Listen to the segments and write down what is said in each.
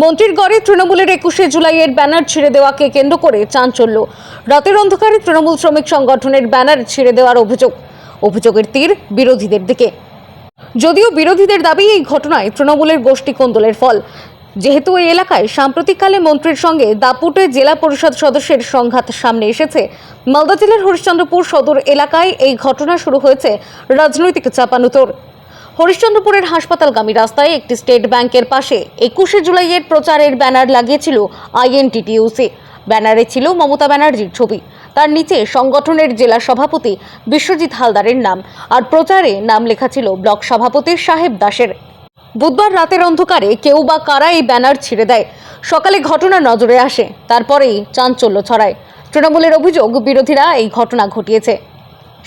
মন্ত্রীর গড়ে তৃণমূলের একুশে জুলাইয়ের ব্যানার ছিঁড়ে দেওয়াকে কেন্দ্র করে চাঞ্চল্য। রাতের অন্ধকারে তৃণমূল শ্রমিক সংগঠনের ব্যানার ছিঁড়ে দেওয়ার অভিযোগ, অভিযোগের তীর বিরোধীদের দিকে। যদিও বিরোধীদের দাবি এই ঘটনায় তৃণমূলের গোষ্ঠী কোন্দলের ফল। যেহেতু এই এলাকায় সাম্প্রতিককালে মন্ত্রীর সঙ্গে দাপুটে জেলা পরিষদ সদস্যের সংঘাত সামনে এসেছে, মালদা জেলার হরিশ্চন্দ্রপুর সদর এলাকায় এই ঘটনা শুরু হয়েছে রাজনৈতিক চাপানুতোর। হরিশ্চন্দ্রপুরের হাসপাতালগামী রাস্তায় একটি স্টেট ব্যাংকের পাশে একুশে জুলাইয়ের প্রচারের ব্যানার লাগিয়েছিল আইএনটিটিউসি। ব্যানারে ছিল মমতা ব্যানার্জির ছবি। তার নিচে সংগঠনের জেলা সভাপতি বিশ্বজিৎ হালদারের নাম। আর প্রচারে নাম লেখা ছিল ব্লক সভাপতি সাহেব দাসের। বুধবার রাতের অন্ধকারে কেউ বা কারা এই ব্যানার ছিঁড়ে দেয়? সকালে ঘটনা নজরে আসে, তারপরেই চাঞ্চল্য ছড়ায়। তৃণমূলের অভিযোগ, বিরোধীরা এই ঘটনা ঘটিয়েছে।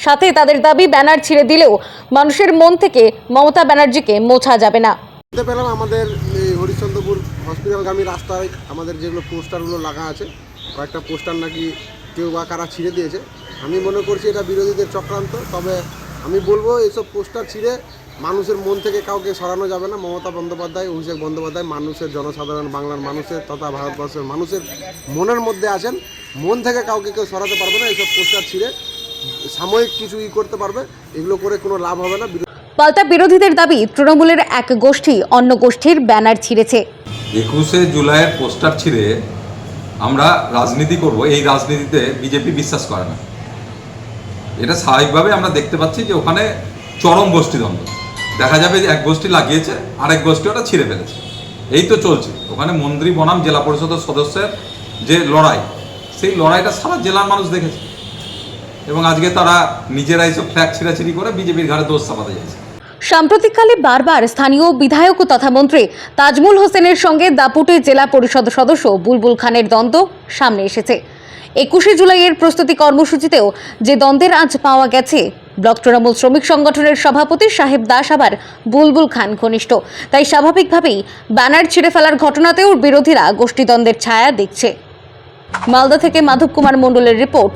সাথে তাদের দাবি ব্যানার ছিঁড়ে দিলেও মানুষের মন থেকে মমতা ব্যানার্জিকে মোছা যাবে না। পেলাম আমাদের হরিশ্চন্দ্রপুর হসপিটালগামী রাস্তায় আমাদের যেগুলো পোস্টারগুলো লাগা আছে, কয়েকটা পোস্টার নাকি কেউ বা কারা ছিঁড়ে দিয়েছে। আমি মনে করছি এটা বিরোধীদের চক্রান্ত, তবে আমি বলব এইসব পোস্টার ছিঁড়ে মানুষের মন থেকে কাউকে সরানো যাবে না। মমতা বন্দ্যোপাধ্যায়, অভিষেক বন্দ্যোপাধ্যায় মানুষের, জনসাধারণ বাংলার মানুষের তথা ভারতবর্ষের মানুষের মনের মধ্যে আছেন। মন থেকে কাউকে কেউ সরাতে পারবে না, এইসব পোস্টার ছিঁড়ে সাময়িক কিছু ই করতে পারবে এগুলো করে কোনো লাভ হবে না। পাল্টা বিরোধীদের দাবি তৃণমূলের এক গোষ্ঠী অন্য গোষ্ঠীর ব্যানার ছিঁড়েছে। একুশে জুলাইয়ের পোস্টার ছিঁড়ে আমরা রাজনীতি করব এই রাজনীতিতে বিজেপি বিশ্বাস করে না। এটা স্বাভাবিকভাবে আমরা দেখতে পাচ্ছি যে ওখানে চরম গোষ্ঠীদ্বন্দ্ব। দেখা যাবে যে এক গোষ্ঠী লাগিয়েছে আরেক গোষ্ঠী ওটা ছিঁড়ে ফেলেছে। এই তো চলছে। ওখানে মন্ত্রী বনাম জেলা পরিষদের সদস্যের যে লড়াই সেই লড়াইটা সারা জেলার মানুষ দেখেছে। এবং আজকে তারা নিজেরাই সব ফ্ল্যাগ ছিঁড়াছিড়ি করে বিজেপির ঘাড়ে দোষ চাপাতে চাইছে সাম্প্রতিককালে বারবার স্থানীয় বিধায়ক তথা মন্ত্রী তাজমুল হোসেনের সঙ্গে দাপুটে জেলা পরিষদ সদস্য বুলবুল খানের দ্বন্দ্ব সামনে এসেছে। একুশে জুলাইয়ের প্রস্তুতি কর্মসূচিতেও যে দ্বন্দ্বের আজ পাওয়া গেছে, ব্লক তৃণমূল শ্রমিক সংগঠনের সভাপতি সাহেব দাস আবার বুলবুল খান ঘনিষ্ঠ। তাই স্বাভাবিকভাবেই ব্যানার ছিঁড়ে ফেলার ঘটনাতেও বিরোধীরা গোষ্ঠীদ্বন্দ্বের ছায়া দেখছে। মালদা থেকে মাধব কুমার মণ্ডলের রিপোর্ট